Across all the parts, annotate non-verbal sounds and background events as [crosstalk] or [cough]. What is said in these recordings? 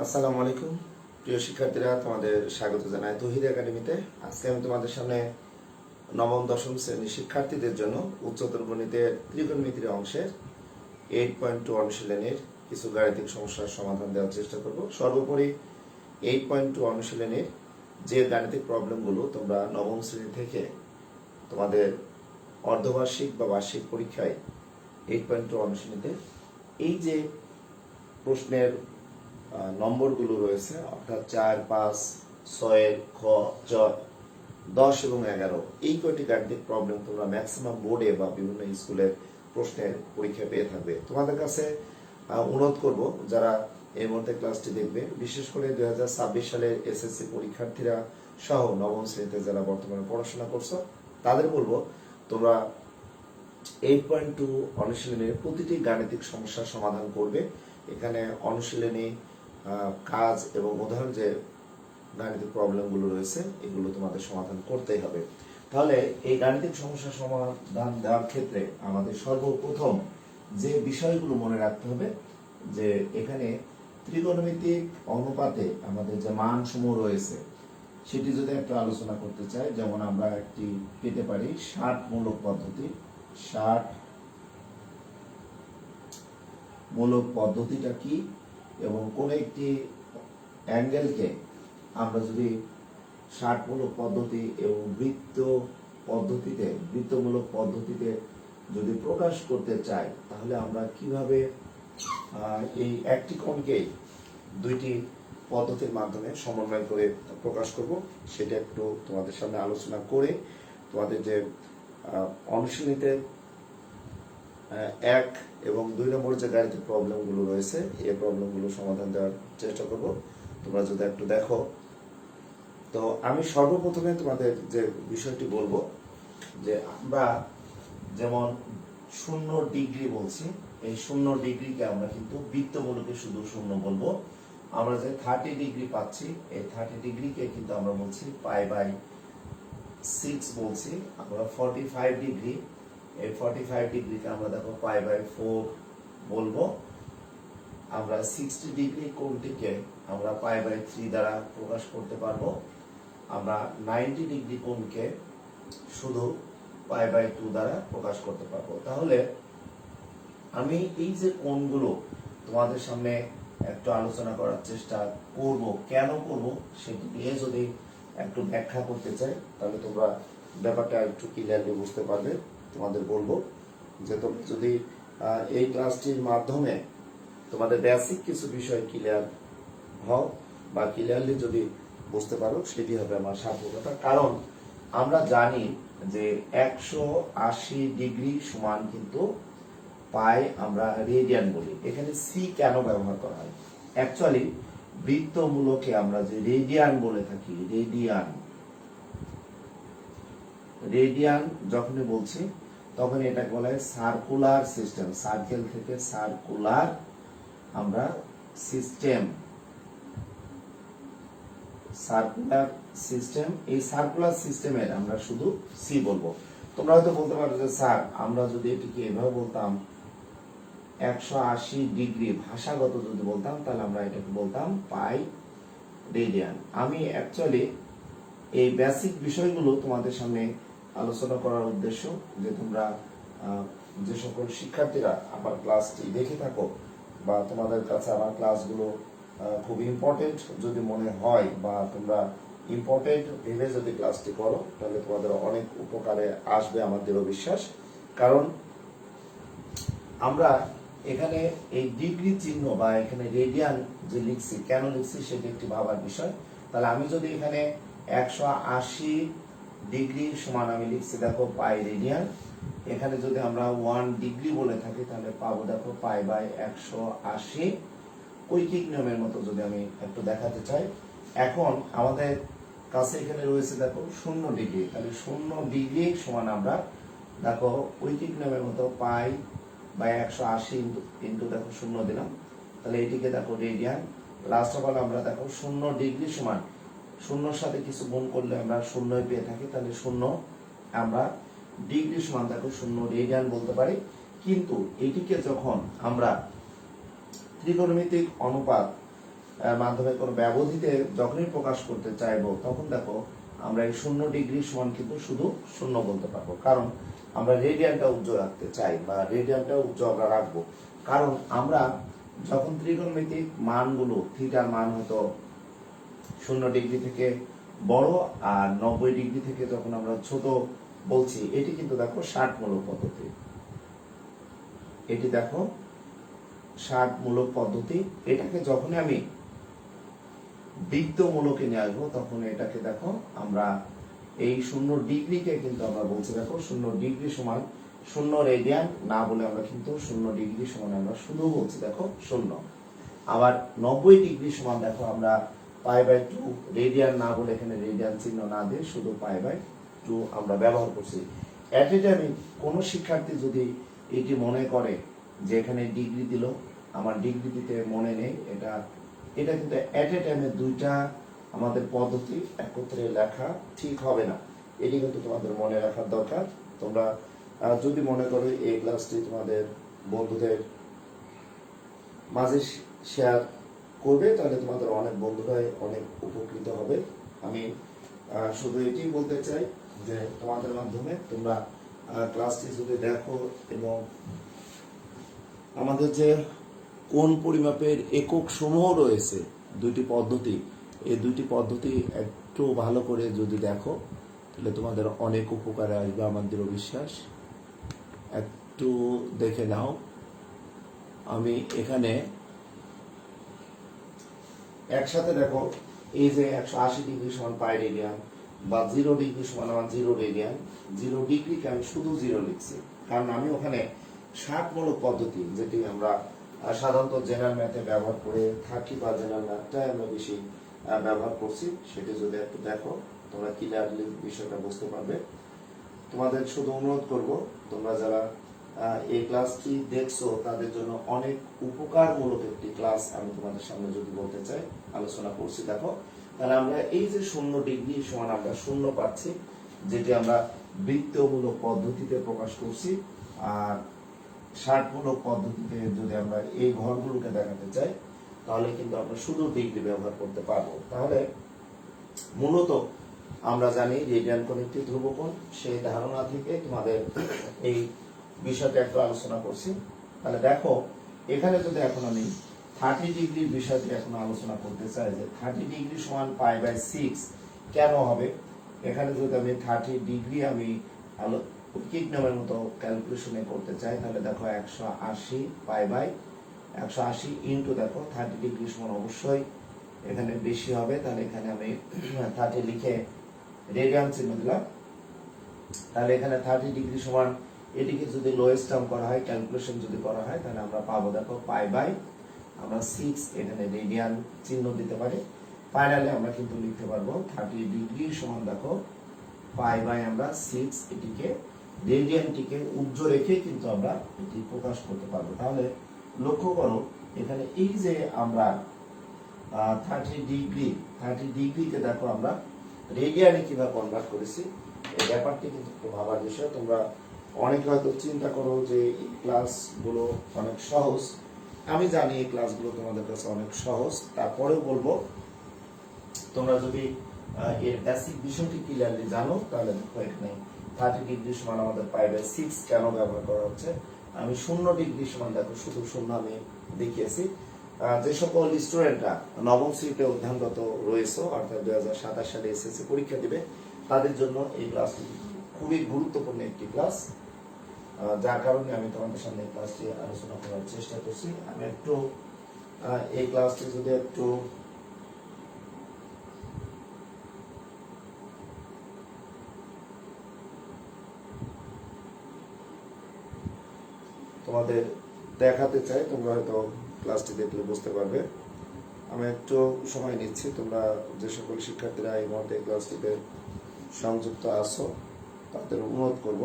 আসসালামু আলাইকুম। প্রিয় শিক্ষার্থীরা, তোমাদের স্বাগত জানাই তহিদ একাডেমিতে। আজকে আমি তোমাদের সামনে নবম, দশম শ্রেণির শিক্ষার্থীদের জন্য উচ্চতর গণিতের ত্রিকোণমিতির অংশের এইট পয়েন্ট টু অনুশীলনের কিছু গাণিতিক সমস্যার সমাধান দেওয়ার চেষ্টা করব। সর্বোপরি এইট পয়েন্ট টু অনুশীলনের যে গাণিতিক প্রবলেমগুলো তোমরা নবম শ্রেণি থেকে তোমাদের অর্ধবার্ষিক বা বার্ষিক পরীক্ষায় এইট পয়েন্ট টু অনুশীলনীতে, এই যে প্রশ্নের নম্বরগুলো রয়েছে, অর্থাৎ চার, পাঁচ ছয়ের খ চ দশ এবং এগারো। এই কয়টি গাণিতিক প্রবলেম তোমরা ম্যাক্সিমাম বোর্ডে বা বিভিন্ন স্কুলের প্রশ্নের পরীক্ষা পেয়ে থাকবে। তোমাদের কাছে অনুরোধ করব যারা এই মুহূর্তে ক্লাসটি দেখবে, বিশেষ করে দুই হাজার ছাব্বিশ সালের এসএসসি পরীক্ষার্থীরা সহ নবম শ্রেণীতে যারা বর্তমানে পড়াশোনা করছ, তাদের বলব তোমরা এইট পয়েন্ট টু অনুশীলনের প্রতিটি গাণিতিক সমস্যার সমাধান করবে। এখানে অনুশীলনী কাজ এবং উদাহরণ যে গাণিতিক প্রবলেমগুলো রয়েছে, এগুলো তোমাদের সমাধান করতেই হবে। তাহলে এই গাণিতিক সমস্যার সমাধান দেওয়ার ক্ষেত্রে আমাদের সর্বপ্রথম যে বিষয়গুলো মনে রাখতে হবে, যে এখানে ত্রিকোণমিতিক অনুপাতে আমাদের যে মান সমূহ রয়েছে, সেটি যদি একটু আলোচনা করতে চাই, যেমন আমরা একটি পেতে পারি ষাট মূলক পদ্ধতি। ষাট মূলক পদ্ধতিটা কি? এবং কোন একটি অ্যাঙ্গেলকে আমরা যদি ষাটমূলক পদ্ধতি এবং বৃত্ত পদ্ধতিতে, বৃত্তমূলক পদ্ধতিতে যদি প্রকাশ করতে চাই, তাহলে আমরা কীভাবে এই একটি কোণকে দুইটি পদ্ধতির মাধ্যমে সমন্বয় করে প্রকাশ করব, সেটা একটু তোমাদের সামনে আলোচনা করে তোমাদের যে অনুশীলনীতে এক এবং দুই নম্বর যে গাণিতিক প্রবলেমগুলো রয়েছে, এই প্রবলেমগুলো সমাধান দেওয়ার চেষ্টা করব। তোমরা যদি একটু দেখো। তো আমি সর্বপ্রথমে তোমাদের যে বিষয়টি বলব, যে আমরা যেমন শূন্য ডিগ্রি বলছি, এই শূন্য ডিগ্রিকে আমরা কিন্তু বৃত্তমূলকে শুধু শূন্য বলব। আমরা যে থার্টি ডিগ্রি পাচ্ছি, এই থার্টি ডিগ্রিকে কিন্তু আমরা বলছি পাই বাই সিক্স বলছি। আমরা ফর্টি ফাইভ ডিগ্রি এই ফর্টি ফাইভ ডিগ্রিকে আমরা দেখো পাই বাই ফোর বলব। আমরা সিক্সটি ডিগ্রি কোণটিকে আমরা পাই বাই থ্রি দ্বারা প্রকাশ করতে পারব? আমরা নাইনটি ডিগ্রি কোণকে শুধু পাই বাই টু দ্বারা প্রকাশ করতে পারব। তাহলে আমি এই যে কোণগুলো তোমাদের সামনে একটু আলোচনা করার চেষ্টা করব, কেন করব সেটি নিয়ে যদি একটু ব্যাখ্যা করতে চাই, তাহলে তোমরা ব্যাপারটা একটু ক্লিয়ারলি বুঝতে পারবে। তোমাদের বলব যে যদি এই ক্লাসটির মাধ্যমে তোমাদের বেসিক কিছু বিষয় ক্লিয়ার হও বা ক্লিয়ারলি যদি বুঝতে পারো, সেটি হবে আমার সার্থকতা। কারণ আমরা জানি যে একশো আশি ডিগ্রি সমান কিন্তু পাই আমরা রেডিয়ান বলি। এখানে সি কেন ব্যবহার করা হয়? অ্যাকচুয়ালি বৃত্তমূলকে আমরা যে রেডিয়ান বলে থাকি রেডিয়ান রেডিয়ান যখনই বলছি তখন এটাকে বলা সার্কুলার সিস্টেম সার্কেল থেকে সার্কুলার আমরা সিস্টেম সার্কুলার সিস্টেম এই সার্কুলার সিস্টেমের আমরা শুধু সি বলব। তোমরা হয়তো বলতে পারো যে, স্যার, আমরা যদি এটিকে এভাবে বলতাম, একশো আশি ডিগ্রি ভাষাগত যদি বলতাম, তাহলে আমরা এটাকে বলতাম পাই রেডিয়ান। আমি অ্যাকচুয়ালি এই বেসিক বিষয়গুলো তোমাদের সামনে আলোচনা করার উদ্দেশ্য যে তোমরা যে সকল শিক্ষার্থীরা আমার ক্লাসটি দেখে থাকো বা তোমাদের কাছে আমার ক্লাসগুলো খুব ইম্পর্টেন্ট যদি মনে হয় বা তোমরা ইম্পর্টেন্ট ভেবে যদি ক্লাসটি করো, তাহলে তোমাদের অনেক উপকারে আসবে আমার দৃঢ় বিশ্বাস। কারণ আমরা এখানে এই ডিগ্রি চিহ্ন বা এখানে রেডিয়ান যে লিখছি, কেন লিখছি সেটি একটি ভাবার বিষয়। তাহলে আমি যদি এখানে একশো আশি ডিগ্রি সমান আমি লিখছি, দেখো পাই রেডিয়ান এখানে যদি আমরা ওয়ান ডিগ্রি বলে থাকি, তাহলে পাবো দেখো পাই বাই একশো আশি। ঐকিক নিয়মের মতো যদি আমি একটু দেখাতে চাই। এখন আমাদের কাছে এখানে রয়েছে দেখো শূন্য ডিগ্রি। তাহলে শূন্য ডিগ্রি সমান আমরা দেখো ঐকিক নিয়মের মতো পাই বা একশো আশি ইন্টু দেখো শূন্য দিলাম। তাহলে এটিকে দেখো রেডিয়ান লাস্ট অফ অল আমরা দেখো শূন্য ডিগ্রি সমান শূন্যর সাথে কিছু গুণ করলে আমরা শূন্যই পেয়ে থাকি, তাহলে শূন্য আমরা ডিগ্রি সমান দেখো শূন্য রেডিয়ান বলতে পারি। কিন্তু এটিকে যখন আমরা ত্রিকোণমিতিক অনুপাত মাধ্যমে কোনো ব্যবধিতে যখনই প্রকাশ করতে চাইব, তখন দেখো আমরা এই শূন্য ডিগ্রি সমান কিন্তু শুধু শূন্য বলতে পারব। কারণ আমরা রেডিয়ানটা উজ্জ্বল রাখতে চাই বা রেডিয়ানটা উজ্জ্বল রাখব। কারণ আমরা যখন ত্রিকোণমিতিক মানগুলো, থিটার মান হতো শূন্য ডিগ্রি থেকে বড় আর নব্বই ডিগ্রি থেকে যখন আমরা ছোট বলছি, এটি কিন্তু দেখো ষাটমূলক পদ্ধতি। এটি দেখো ষাটমূলক পদ্ধতি। এটাকে যখনই আমি বৃত্তমূলকে নিয়ে আসব, তখন এটাকে দেখো আমরা এই শূন্য ডিগ্রিকে কিন্তু আমরা বলছি, দেখো শূন্য ডিগ্রি সমান শূন্য রেডিয়ান, না বলে আমরা কিন্তু শূন্য ডিগ্রি সমান আমরা শুধু বলছি, দেখো শূন্য। আবার নব্বই ডিগ্রি সমান দেখো আমরা পাই বাই টু রেডিয়ান না বলে এখানে রেডিয়ান চিহ্ন না দিয়ে শুধু পাই বাই টু আমরা ব্যবহার করছি। অ্যাট এ টাইমে কোনো শিক্ষার্থী যদি এটি মনে করে যে এখানে ডিগ্রি দিল, আমার ডিগ্রি দিতে মনে নেই, এটা এটা কিন্তু অ্যাট এ টাইমে দুইটা আমাদের পদ্ধতি একত্রে লেখা ঠিক হবে না। এটি কিন্তু তোমাদের মনে রাখার দরকার। তোমরা যদি মনে করো এই ক্লাসটি তোমাদের বন্ধুদের মাঝে শেয়ার করবে, তাহলে তোমাদের অনেক বন্ধুরাই অনেক উপকৃত হবে। আমি শুধু এটি বলতে চাই যে তোমাদের মাধ্যমে তোমরা ক্লাসটি যদি দেখো এবং আমাদের যে কোন পরিমাপের একক সমূহ রয়েছে, দুইটি পদ্ধতি, এই দুইটি পদ্ধতি একটু ভালো করে যদি দেখো, তাহলে তোমাদের অনেক উপকারে আসবে আমার দৃঢ় বিশ্বাস। একটু দেখে নাও। আমি এখানে একসাথে দেখো, এই যে একশো আশি ডিগ্রি সমান পাই রেডিয়ান বা জিরো ডিগ্রি সমান আমার জিরো রেডিয়ান, জিরো ডিগ্রিকে আমি শুধু জিরো লিখছি। কারণ আমি ওখানে ষাটমূলক পদ্ধতি যেটি আমরা সাধারণত জেনারেল ম্যাথে ব্যবহার করে থাকি বা জেনারেল ম্যাথটাই আমরা বেশি ব্যবহার করছি। সেটি যদি একটু দেখো, তোমরা ক্লিয়ারলি বিষয়টা বুঝতে পারবে। তোমাদের শুধু অনুরোধ করব, তোমরা যারা এই ক্লাসটি দেখছ, তাদের জন্য অনেক উপকারমূলক একটি ক্লাস আমি তোমাদের সামনে যদি বলতে চাই, আলোচনা করছি, দেখো। তাহলে আমরা এই যে শূন্য ডিগ্রি সমান আমরা শূন্য পাচ্ছি, যেটি আমরা বৃত্তমূলক পদ্ধতিতে প্রকাশ করছি, আর ষাটমূলক পদ্ধতিতে যদি আমরা এই ঘরগুলোকে দেখাতে চাই, তাহলে কিন্তু আমরা শুধু ডিগ্রি ব্যবহার করতে পারব। তাহলে মূলত আমরা জানি রেডিয়ান কোণ একটি ধ্রুবকোণ, সেই ধারণা থেকে তোমাদের এই বিষয়টা একটু আলোচনা করছি। তাহলে দেখো, এখানে যদি এখন আমি থার্টি ডিগ্রির বিষয়টি এখন আলোচনা করতে চাই যে থার্টি ডিগ্রি সমান পাই বাই সিক্স কেন হবে? এখানে যদি আমি থার্টি ডিগ্রি আমি আলো কিক নামের মতো ক্যালকুলেশনে করতে চাই, তাহলে দেখো একশো আশি পাই বাই একশো আশি ইন্টু দেখো থার্টি ডিগ্রি সমান অবশ্যই এখানে বেশি হবে। তাহলে এখানে আমি [clears throat] থার্টি লিখে রেডিয়ান চিহ্ন দিলাম। তাহলে এখানে থার্টি ডিগ্রি সমান এটিকে যদি লোয়েস্ট টার্ম করা হয় ক্যালকুলেশন যদি করা হয়, তাহলে আমরা পাবো দেখো পাই বাই আমরা সিক্স এখানে রেডিয়ান চিহ্ন দিতে পারি। ফাইনালি আমরা কিন্তু লিখতে পারব থার্টি ডিগ্রি সমান দেখো পাই বাই আমরা সিক্স এটিকে রেডিয়ানটিকে উজ্জ্ব রেখে কিন্তু আমরা এটি প্রকাশ করতে পারব। তাহলে লক্ষ্য করো, এখানে এই যে আমরা থার্টি ডিগ্রি থার্টি ডিগ্রিকে দেখো আমরা রেডিয়ানে কীভাবে কনভার্ট করেছি, এই ব্যাপারটি কিন্তু ভাবার বিষয় তোমরা অনেকে হয়তো চিন্তা করো যে এই ক্লাসগুলো অনেক সহজ। আমি জানি এই ক্লাসগুলো তোমাদের কাছে অনেক সহজ। তারপরেও বলব, তোমরা যদি এর বেসিক বিষয়টি ক্লিয়ারলি জানো, তাহলে দেখো এখানে থার্টি ডিগ্রি সমান আমাদের পাই বাই সিক্স কেন ব্যবহার করা হচ্ছে? আমি শূন্য ডিগ্রি সমান দেখো, শুধু শূন্য আমি দেখিয়েছি। যে সকল স্টুডেন্টরা নবম শ্রেণীতে অধ্যয়নরত রয়েছে, অর্থাৎ দুই হাজার সাতাশ সালে এসএসসি পরীক্ষা দিবে, তাদের জন্য এই ক্লাসটি খুবই গুরুত্বপূর্ণ একটি ক্লাস যার কারণে আমি তোমাদের সামনে ক্লাসটি আলোচনা করার চেষ্টা করছি। আমি একটু এই ক্লাসটি যদি একটু তোমাদের দেখাতে চাই, তোমরা হয়তো ক্লাসটি দেখলে বুঝতে পারবে। আমি একটু সময় নিচ্ছি, তোমরা যে সকল শিক্ষার্থীরা এই মুহূর্তে ক্লাসটিতে সংযুক্ত আছো, তাদের অনুরোধ করব।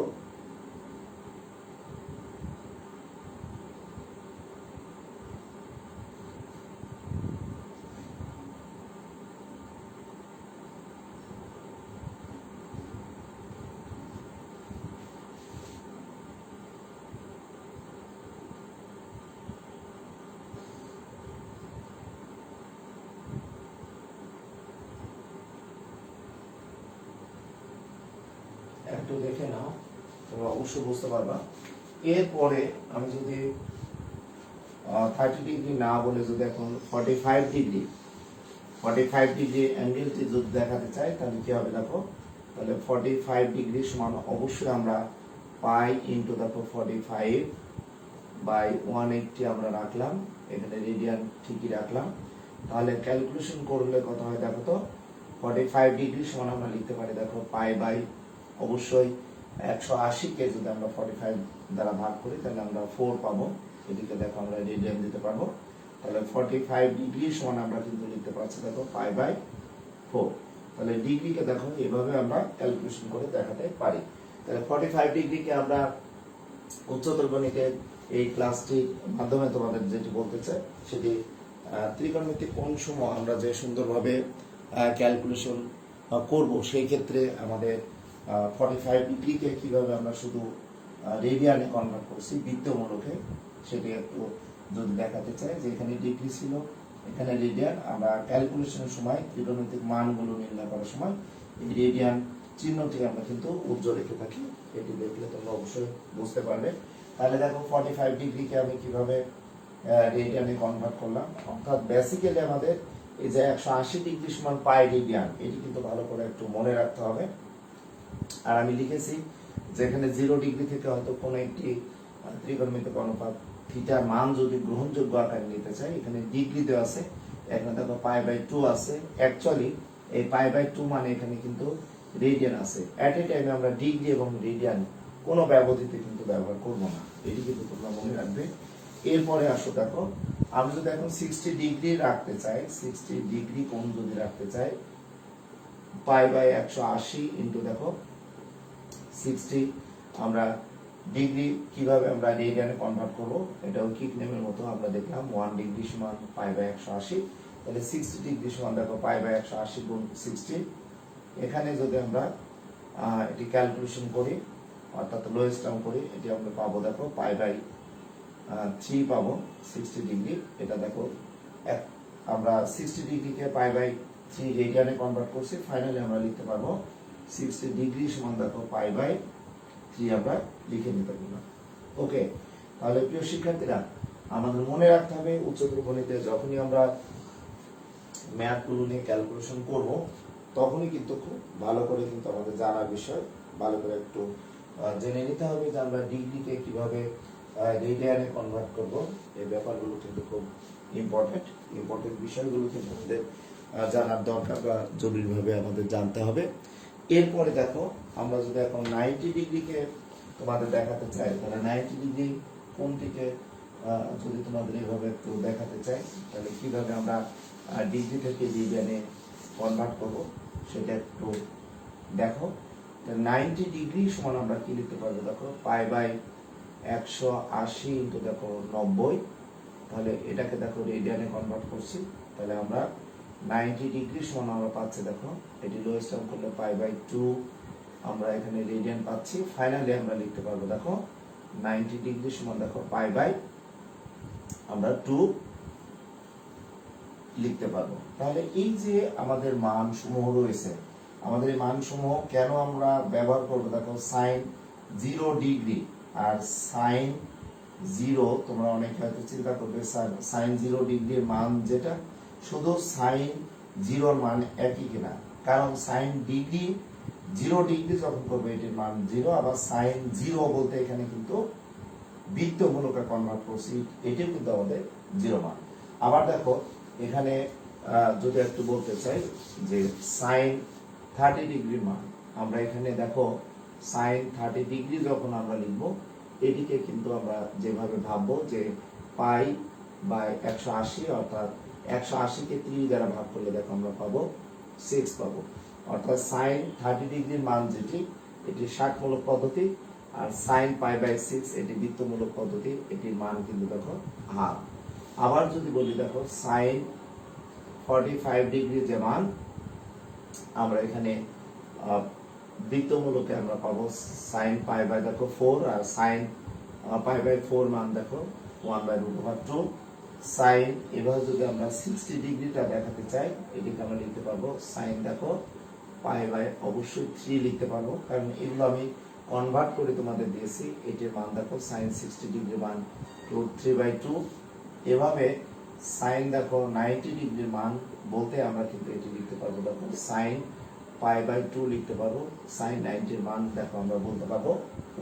একটু দেখে নাও, তোমরা অবশ্যই বুঝতে পারবা। এরপরে আমি যদি থার্টি ডিগ্রি না বলে যদি এখন forty five degree forty five degree অ্যাঙ্গেলটি যদি দেখাতে চাই, তাহলে কি হবে দেখো? তাহলে ফর্টি ফাইভ ডিগ্রি সমান অবশ্যই আমরা পাই ইন্টু দেখো forty five by one eighty আমরা রাখলাম। এখানে রেডিয়ান ঠিকই রাখলাম। তাহলে ক্যালকুলেশন করলে কত হয় দেখো তো? ফর্টি ফাইভ ডিগ্রি সমান আমরা লিখতে পারি দেখো পাই বাই অবশ্যই একশো আশিকে যদি আমরা ফর্টি ফাইভ দ্বারা ভাগ করি, তাহলে আমরা ফোর পাবো। এদিকে দেখো আমরা রেডিয়ান দিতে পারব। তাহলে ফর্টি ফাইভ ডিগ্রি সমান আমরা কিন্তু লিখতে পারছি, দেখো ফাইভ বাই ফোর তাহলে ডিগ্রিকে দেখো, এভাবে আমরা ক্যালকুলেশন করে দেখাতে পারি। তাহলে ফর্টি ফাইভ ডিগ্রিকে আমরা উচ্চতর গণিতের এই ক্লাসটির মাধ্যমে তোমাদের যেটি বলতে চাই, সেটি ত্রিকোণমিতিক কোণ সমূহ আমরা যে সুন্দরভাবে ক্যালকুলেশন করব, সেই ক্ষেত্রে আমাদের ফর্টি ফাইভ ডিগ্রিকে কীভাবে আমরা শুধু রেডিয়ানে কনভার্ট করছি, বৃত্তমূলকে, সেটি একটু যদি দেখাতে চাই, যে এখানে ডিগ্রি ছিল, এখানে রেডিয়ান আমরা ক্যালকুলেশনের সময় ত্রিকোণমিতিক মানগুলো নির্ণয় করার সময়, এই রেডিয়ান চিহ্নটি আমরা কিন্তু উজ্জ্বল রেখে থাকি, এটি দেখলে তোমরা অবশ্যই বুঝতে পারবে। তাহলে দেখো ফর্টি ফাইভ ডিগ্রিকে আমি কীভাবে রেডিয়ানে কনভার্ট করলাম? অর্থাৎ বেসিক্যালি আমাদের এই যে একশো আশি ডিগ্রি সমান পাই রেডিয়ান এটি কিন্তু ভালো করে একটু মনে রাখতে হবে। আর আমি লিখেছি যে এখানে জিরো ডিগ্রি থেকে হয়তো কোনো একটি ত্রিকোণমিতিক অনুপাত থিটার মান যদি গ্রহণযোগ্য আকারে নিতে চাই, এখানে ডিগ্রি দেওয়া আছে, এখানে দেখো পাই বাই টু আছে। অ্যাকচুয়ালি এই পাই বাই টু মানে এখানে কিন্তু রেডিয়ান আছে। অ্যাট এ টাইমে আমরা ডিগ্রি এবং রেডিয়ান কোনো ব্যবধিতে কিন্তু ব্যবহার করব না। এটি কিন্তু তোমরা মনে রাখবে। এরপরে আসো দেখো আমি যদি এখন সিক্সটি ডিগ্রি রাখতে চাই সিক্সটি ডিগ্রি কোণ যদি রাখতে চাই পাই বাই একশো আশি ইন্টু দেখো সিক্সটি আমরা ডিগ্রি কীভাবে আমরা রেডিয়ানে কনভার্ট করব, এটাও কিক নেমের মতো আমরা দেখলাম ওয়ান ডিগ্রি সমান পাই বাই একশো আশি, তাহলে সিক্সটি ডিগ্রি সমান দেখো পাই বাই একশো আশি গুণ সিক্সটি এখানে যদি আমরা এটি ক্যালকুলেশন করি, অর্থাৎ লোয়েস্ট টার্ম করি, এটি আমরা পাবো দেখো পাই বাই থ্রি পাবো সিক্সটি ডিগ্রি এটা দেখো আমরা সিক্সটি ডিগ্রিকে পাই বাই থ্রি রেডিয়ানে কনভার্ট করছি ফাইনালি আমরা লিখতে পারব সিক্সটি ডিগ্রি সমান দেখো পাই বাই থ্রি আমরা লিখে নিতে পারব ওকে তাহলে প্রিয় শিক্ষার্থীরা, আমাদের মনে রাখতে হবে উচ্চতর গণিতে যখনই আমরা ম্যাথগুলো নিয়ে ক্যালকুলেশন করব, তখনই কিন্তু খুব ভালো করে কিন্তু আমাদের জানার বিষয়, ভালো করে একটু জেনে নিতে হবে যে আমরা ডিগ্রিকে কীভাবে রেডিয়ানে কনভার্ট করব। এই ব্যাপারগুলো কিন্তু খুব ইম্পর্টেন্ট ইম্পর্টেন্ট বিষয়গুলো কিন্তু আমাদের জানার দরকার বা জরুরিভাবে আমাদের জানতে হবে। এরপরে দেখো, আমরা যদি এখন নাইনটি ডিগ্রিকে তোমাদের দেখাতে চাই, তাহলে নাইনটি ডিগ্রি কোনটিকে যদি তোমাদের এইভাবে একটু দেখাতে চাই, তাহলে কীভাবে আমরা ডিগ্রি থেকে রিডিয়ানে কনভার্ট করব, সেটা একটু দেখো। নাইনটি ডিগ্রি সমান আমরা কি লিখতে পারব? দেখো, পাই বাই একশো আশি ইন্টু দেখো নব্বই। তাহলে এটাকে দেখো রেডিয়ানে কনভার্ট করছি। তাহলে আমরা নাইনটি ডিগ্রি সমান আমরা পাচ্ছি, দেখো। এটি লোয়েস্ট টার্ম করলে পাই বাই টু আমরা এখানে রেডিয়ান পাচ্ছি। ফাইনালি আমরা লিখতে পারব, দেখো, নাইনটি ডিগ্রি সমান, দেখো পাই বাই আমরা টু লিখতে পারব। তাহলে এই যে আমাদের মান সমূহ রয়েছে, আমাদের এই মান সমূহ কেন আমরা ব্যবহার করব, দেখো সাইন জিরো ডিগ্রি আর সাইন জিরো তোমরা অনেকে হয়তো চিন্তা করবে সাইন জিরো ডিগ্রির মান যেটা শুধু সাইন জিরোর মান একই কিনা? কারণ সাইন ডিগ্রি জিরো ডিগ্রি যখন করবে, এটির মান জিরো আবার সাইন জিরো বলতে এখানে কিন্তু বৃত্তমূলকে কনভার্ট করছি, এটিও কিন্তু আমাদের জিরো মান। আবার দেখো, এখানে যদি একটু বলতে চাই যে সাইন থার্টি ডিগ্রি মান, আমরা এখানে দেখো সাইন থার্টি ডিগ্রি যখন আমরা লিখব, এটিকে কিন্তু আমরা যেভাবে ভাববো যে পাই বাই একশো আশি, অর্থাৎ একশো আশিকে ত্রিশ দ্বারা ভাগ করলে দেখো আমরা পাবো সিক্স পাবো। অর্থাৎ সাইন থার্টি ডিগ্রির মান যেটি, এটি ষাটমূলক পদ্ধতি আর সাইন পাই বাই সিক্স এটি বৃত্তমূলক পদ্ধতি, এটির মান কিন্তু দেখো হাফ আবার যদি বলি দেখো সাইন ফর্টি ফাইভ ডিগ্রি যে মান, আমরা এখানে বৃত্তমূলকে আমরা পাবো সাইন পাই বাই দেখো ফোর আর সাইন পাই বাই ফোর মান দেখো one by root over two sine, এবার যদি আমরা সিক্সটি ডিগ্রিটা দেখাতে চাই এটিকে আমরা লিখতে পারব সাইন, দেখো, পাই বাই অবশ্যই থ্রি লিখতে পারব, কারণ এগুলো আমি কনভার্ট করে তোমাদের দিয়েছি, এটির মান দেখো, সাইন সিক্সটি ডিগ্রি মান টু থ্রি বাই টু এভাবে সাইন দেখো নাইনটি ডিগ্রির মান বলতে আমরা কিন্তু এটি লিখতে পারব, দেখো, সাইন পাই বাই টু লিখতে পারব, সাইন নাইনটির মান দেখো আমরা বলতে পারব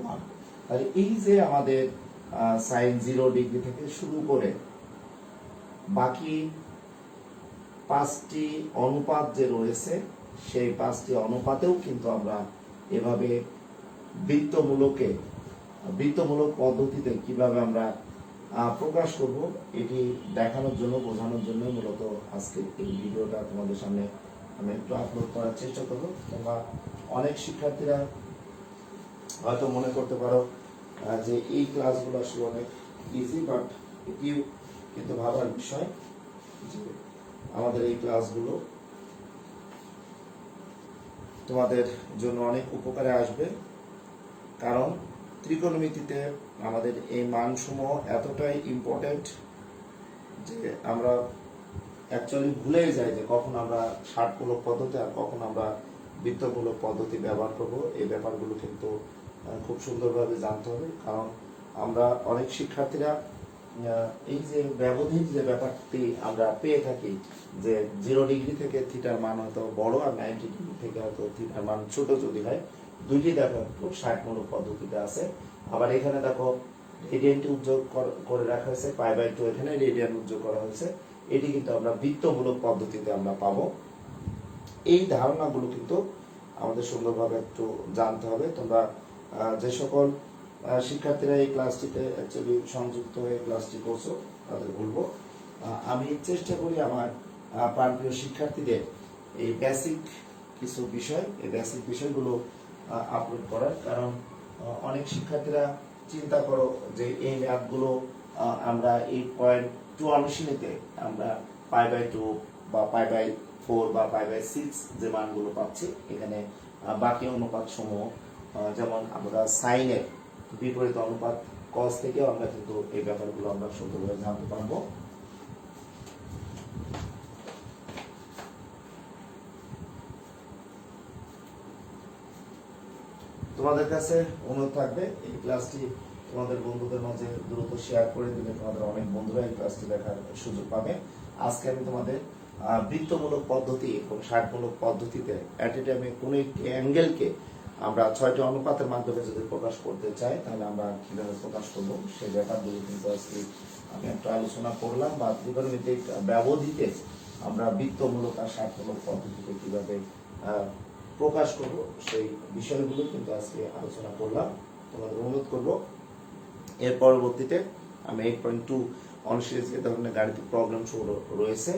ওয়ান তাহলে এই যে আমাদের সাইন জিরো ডিগ্রি থেকে শুরু করে বাকি পাঁচটি অনুপাত যে রয়েছে, সেই পাঁচটি অনুপাতেও কিন্তু আমরা এভাবে বৃত্তমূলকে, বৃত্তমূলক পদ্ধতিতে কীভাবে আমরা প্রকাশ করব, এটি দেখানোর জন্য, বোঝানোর জন্য মূলত আজকে এই ভিডিওটা তোমাদের সামনে আমি একটু আপলোড করার চেষ্টা করব। তোমরা অনেক শিক্ষার্থীরা হয়তো মনে করতে পারো যে এই ক্লাসগুলো আসলে অনেক ইজি বাট এটিও কিন্তু ভাবার বিষয় যে আমাদের এই ক্লাসগুলো তোমাদের জন্য অনেক উপকারে আসবে। কারণ ত্রিকোণমিতিতে আমাদের এই মানসমূহ এতটাই ইম্পর্টেন্ট যে আমরা অ্যাকচুয়ালি ভুলেই যাই যে কখন আমরা ষাটমূলক পদ্ধতি আর কখন আমরা বৃত্তমূলক পদ্ধতি ব্যবহার করব। এই ব্যাপারগুলো কিন্তু খুব সুন্দরভাবে জানতে হবে। কারণ আমরা অনেক শিক্ষার্থীরা এই যে ব্যবধির যে ব্যাপারটি আমরা পেয়ে থাকি, যে জিরো ডিগ্রি থেকে থিটার মান হয়তো বড় আর নাইনটি ডিগ্রি থেকে হয়তো থিটার মান ছোট যদি হয়, দুইটি দেখো একটু ষাটমূলক পদ্ধতিতে আছে। আবার এখানে দেখো রেডিয়েন্ট উদ্যোগ করে রাখা হয়েছে পাই বাই টু এখানে রেডিয়ান উদ্যোগ করা হয়েছে। এটি কিন্তু আমরা বৃত্তমূলক পদ্ধতিতে আমরা পাবো। এই ধারণাগুলো কিন্তু আমাদের সুন্দরভাবে একটু জানতে হবে। তোমরা যে সকল শিক্ষার্থীরা এই ক্লাসটিতে অ্যাকচুয়ালি সংযুক্ত হয়ে ক্লাসটি করছ, তাদের বলব। আমি চেষ্টা করি আমার প্রাণপ্রিয় শিক্ষার্থীদের এই বেসিক কিছু বিষয়, এই বেসিক বিষয়গুলো আপলোড করার। কারণ অনেক শিক্ষার্থীরা চিন্তা করো যে এই ম্যাথগুলো আমরা এই পয়েন্ট টু অনুশীলনীতে আমরা পাই বাই টু বা পাই বাই ফোর বা পাই বাই সিক্স যে মানগুলো পাচ্ছি, এখানে বাকি অনুপাত সমূহ যেমন আমরা সাইনের বিপরীত অনুপাত কস থেকেও আমরা কিন্তু এই ব্যাপারগুলো আমরা সুন্দরভাবে জানতে পারব। তোমাদের কাছে অনুরোধ থাকবে, এই ক্লাসটি তোমাদের বন্ধুদের মাঝে দ্রুত শেয়ার করে দিলে তোমাদের অনেক বন্ধুরা এই ক্লাসটি দেখার সুযোগ পাবে। আজকে আমি তোমাদের বৃত্তমূলক পদ্ধতি এবং ষাটমূলক পদ্ধতিতে অ্যাট কোনো একটি অ্যাঙ্গেলকে আমরা ছয়টি অনুপাতের মাধ্যমে যদি প্রকাশ করতে চাই, তাহলে আমরা কীভাবে প্রকাশ করব? সেই ব্যাপারগুলো কিন্তু আজকে আমি একটা আলোচনা করলাম বা ত্রিকোণমিতিক ব্যবধিতে আমরা বৃত্তমূলক আর ষাটমূলক পদ্ধতিতে কীভাবে প্রকাশ করব, সেই বিষয়গুলো কিন্তু আজকে আলোচনা করলাম। তোমাদের অনুরোধ করব, এর পরবর্তীতে আমি এইট পয়েন্ট টু অনসিরিজ যে ধরনের গাণিতিক প্রবলেম রয়েছে।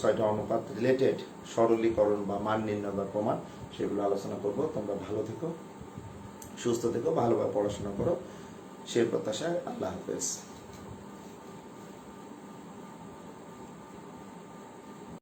ছয়টা অনুপাত রিলেটেড সরলীকরণ বা মান নির্ণয় বা প্রমাণ সেগুলো আলোচনা করব। তোমরা ভালো থেকো, সুস্থ থেকো, ভালোভাবে পড়াশোনা করো। সেই প্রত্যাশায় আল্লাহ হাফেজ।